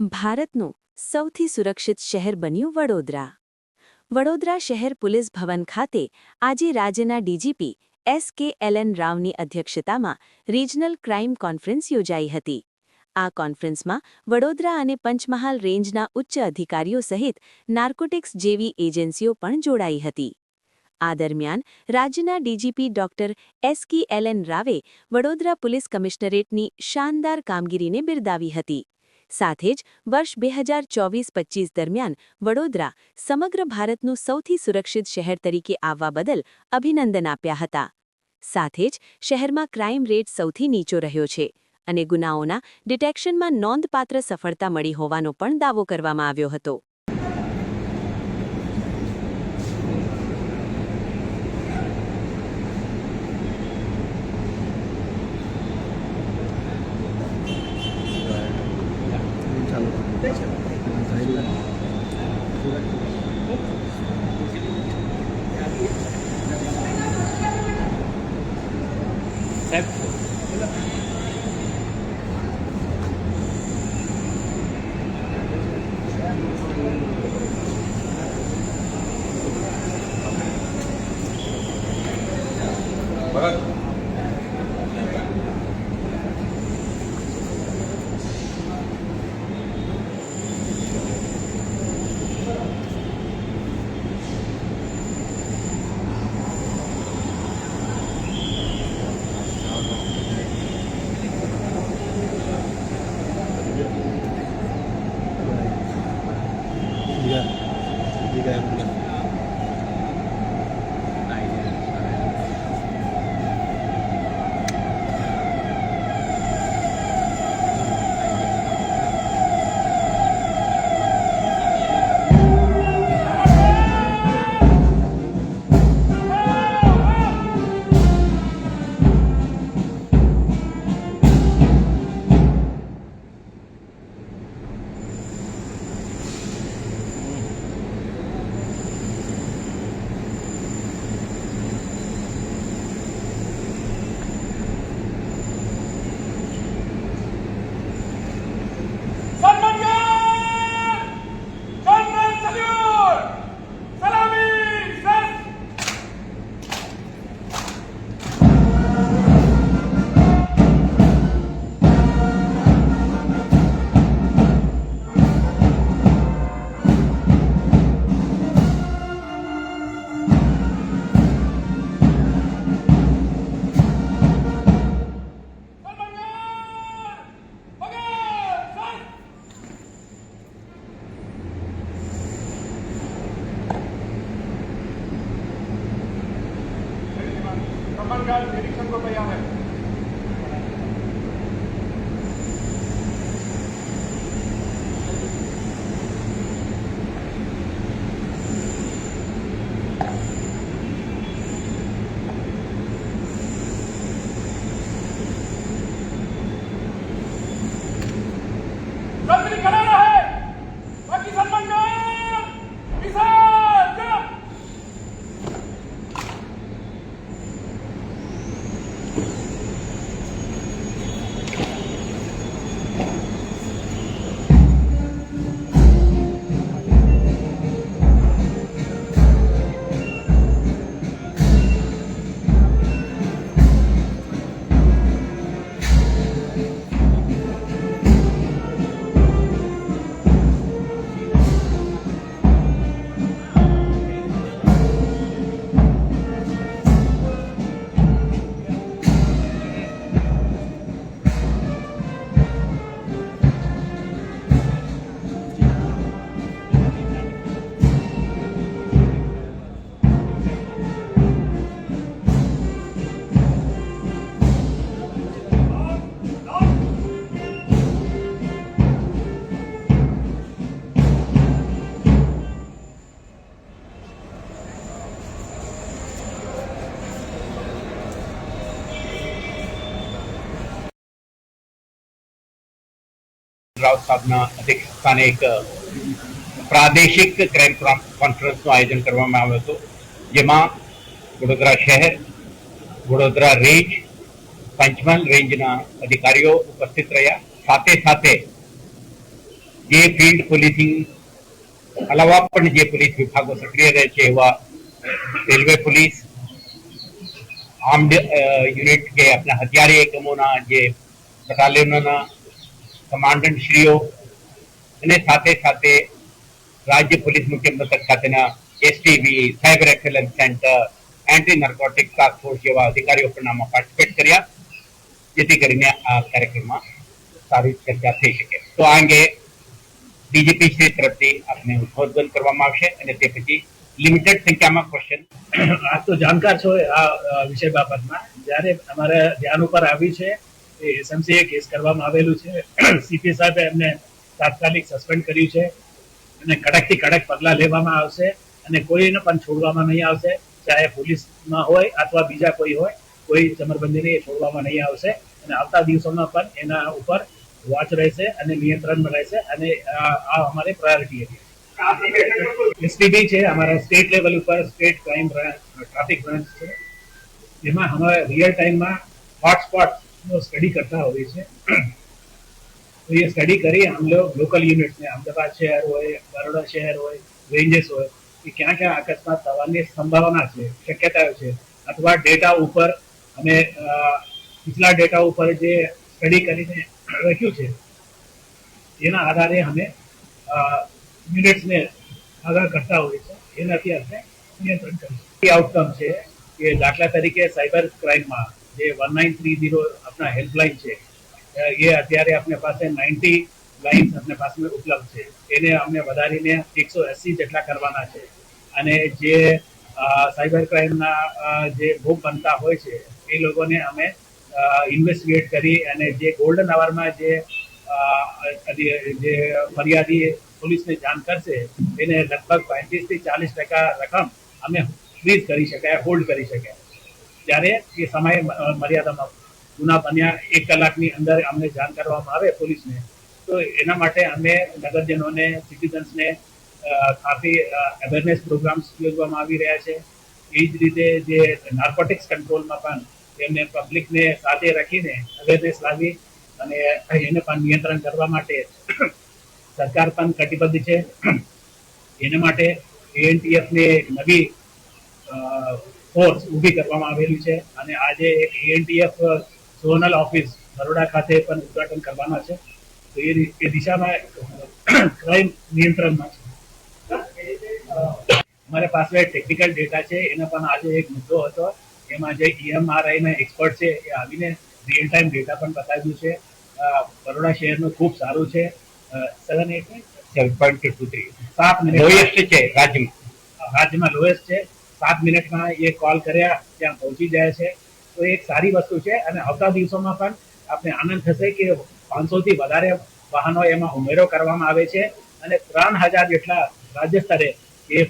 ભારતનું સૌથી સુરક્ષિત શહેર બન્યું વડોદરા. વડોદરા શહેર પોલીસ ભવન ખાતે આજે રાજ્યના ડીજીપી એસ કે એલએન રાવની અધ્યક્ષતામાં રિજનલ ક્રાઇમ કોન્ફરન્સ યોજાઈ હતી. આ કોન્ફરન્સમાં વડોદરા અને પંચમહાલ રેન્જના ઉચ્ચ અધિકારીઓ સહિત નાર્કોટિક્સ જેવી એજન્સીઓ પણ જોડાઈ હતી. આ દરમિયાન રાજ્યના DGP doctor S K LN રાવે વડોદરા પોલીસ કમિશનરેટની શાનદાર કામગીરીને બિરદાવી હતી. સાથે જ વર્ષ બે હજાર ચોવીસ પચીસ દરમિયાન વડોદરા સમગ્ર ભારતનું સૌથી સુરક્ષિત શહેર તરીકે આવવા બદલ અભિનંદન આપ્યા હતા. સાથે જ શહેરમાં ક્રાઇમ રેટ સૌથી નીચો રહ્યો છે અને ગુનાઓના ડિટેક્શનમાં નોંધપાત્ર સફળતા મળી હોવાનો પણ દાવો કરવામાં આવ્યો હતો. Bye. અમરગાળ નિરીક્ષકો ગયા હોય રાવ સાહેબના અધ્યક્ષસ્થાને એક પ્રાદેશિક ક્રાઇમ કોન્ફરન્સનું આયોજન કરવામાં આવ્યું હતું જેમાં વડોદરા શહેર વડોદરા રેન્જ પંચમહાલ રેન્જના અધિકારીઓ ઉપસ્થિત રહ્યા સાથે સાથે જે ફિલ્ડ પોલીસિંગ અલાવા પણ જે પોલીસ વિભાગો સક્રિય રહે છે એવા રેલવે પોલીસ આર્મ્ડ યુનિટ કે આપણા હથિયારી એકમોના જે બટાલિયનોના કમાન્ડન્ટ શ્રીઓ અને સાથે સાથે રાજ્ય પોલીસ મુખ્ય મથક ખાતેના STV cyber excellence centre anti narcotic task force જેવા અધિકારીઓ પણ આમાં પાર્ટિસિપેટ કર્યા, જેથી કરીને આ કાર્યક્રમમાં સારી ચર્ચા થઈ શકે. તો આ અંગે ડીજીપી શ્રી તરફથી આપને ઉદ્બોધન કરવામાં આવશે અને તે પછી લિમિટેડ સંખ્યામાં ક્વેશ્ચન આપ તો જાણકાર છો આ વિષય બાબતમાં. જ્યારે અમારે ધ્યાન ઉપર આવ્યું છે એ એસએમસીએ કેસ કરવામાં આવેલું છે. સીપી સાહેબે એમને તાત્કાલિક સસ્પેન્ડ કર્યું છે અને કડકથી કડક પગલાં લેવામાં આવશે અને કોઈને પણ છોડવામાં નહીં આવશે. ચાહે પોલીસમાં હોય અથવા બીજા કોઈ હોય, કોઈ ચમરબંધીને છોડવામાં નહીં આવશે. અને આવતા દિવસોમાં પણ એના ઉપર વોચ રહેશે અને નિયંત્રણમાં રહેશે અને આ અમારે પ્રાયોરિટી હતી. એસપીબી છે, અમારા સ્ટેટ લેવલ ઉપર સ્ટેટ ક્રાઇમ ટ્રાફિક બ્રાન્ચ છે. એમાં અમારે રિયલ ટાઈમમાં હોટસ્પોટ સ્ટડી કરતા હોય છે. તો એ સ્ટડી કરી આમ લોકલ યુનિટ્સને અમદાવાદ શહેર હોય, બરોડા શહેર હોય રેન્જેસ હોય કે ક્યાં ક્યાં અકસ્માત થવાની સંભાવના છે, શક્યતાઓ છે, અથવા ડેટા ઉપર અમે પિછલા ડેટા ઉપર જે સ્ટડી કરીને રાખ્યું છે, એના આધારે અમે યુનિટ્સને આગળ કરતા હોઈએ છીએ. એનાથી આપણે નિયંત્રણ કરીશું. આઉટકમ છે કે દાખલા તરીકે સાયબર ક્રાઇમમાં જે વન નાઇન થ્રી ઝીરો આપણા હેલ્પલાઇન છે એ અત્યારે આપણે પાસે નાઇન્ટી લાઇન્સ આપણે પાસે ઉપલબ્ધ છે. એને અમને વધારીને એકસો એસી જેટલા કરવાના છે. અને જે સાયબર ક્રાઇમના જે ભોગ બનતા હોય છે, એ લોકોને અમે ઇન્વેસ્ટિગેટ કરી અને જે ગોલ્ડન અવરમાં જે જે ફરિયાદી પોલીસને જાણ કરશે, એને લગભગ પાંત્રીસથી ચાલીસ ટકા રકમ અમે ફ્રીઝ કરી શકાય હોલ્ડ કરી શકાય. જ્યારે એ સમય મર્યાદામાં ગુના બન્યા. એક કલાકની અંદર અમને જાણ કરવામાં આવે પોલીસને, તો એના માટે અમે નગરજનોને સિટીઝન્સને કાફી અવેરનેસ પ્રોગ્રામ્સ યોજવામાં આવી રહ્યા છે. એ જ રીતે જે નાર્કોટિક્સ કંટ્રોલમાં પણ એમને પબ્લિકને સાથે રાખીને અવેરનેસ લાવી અને એને પણ નિયંત્રણ કરવા માટે સરકાર પણ કટિબદ્ધ છે. એના માટે એએનટીએફ ને એક નવી ફોર્સ ઊભી કરવામાં આવેલી છે અને આજે એક એએનટીએફ ઝોનલ ઓફિસ બરોડા ખાતે પણ ઉદ્ઘાટન કરવાના છે. તો એ એ દિશામાં ક્રાઇમ નિયંત્રણમાં છે. અમારે પાસે ટેકનિકલ ડેટા છે એનો પણ આજે એક મુદ્દો હતો. એમાં જે ઈએમઆરઆઈના એક્સપર્ટ છે એ આવીને રિયલ ટાઈમ ડેટા પણ બતાવ્યું છે. બરોડા શહેરનું ખૂબ સારું છે. Seven eight seven point two three સાત લોએસ્ટ છે રાજ્યમાં? રાજ્યમાં લોએસ્ટ છે. સાત મિનિટમાં એ કોલ કર્યા, ત્યાં પહોંચી જાય છે. તો એક સારી વસ્તુ છે અને આવતા દિવસોમાં પણ આપણે આનંદ થશે કે પાંચસો થી વધારે વાહનો એમાં ઉમેરો કરવામાં આવે છે અને ત્રણ હજાર જેટલા રાજ્ય સ્તરે એ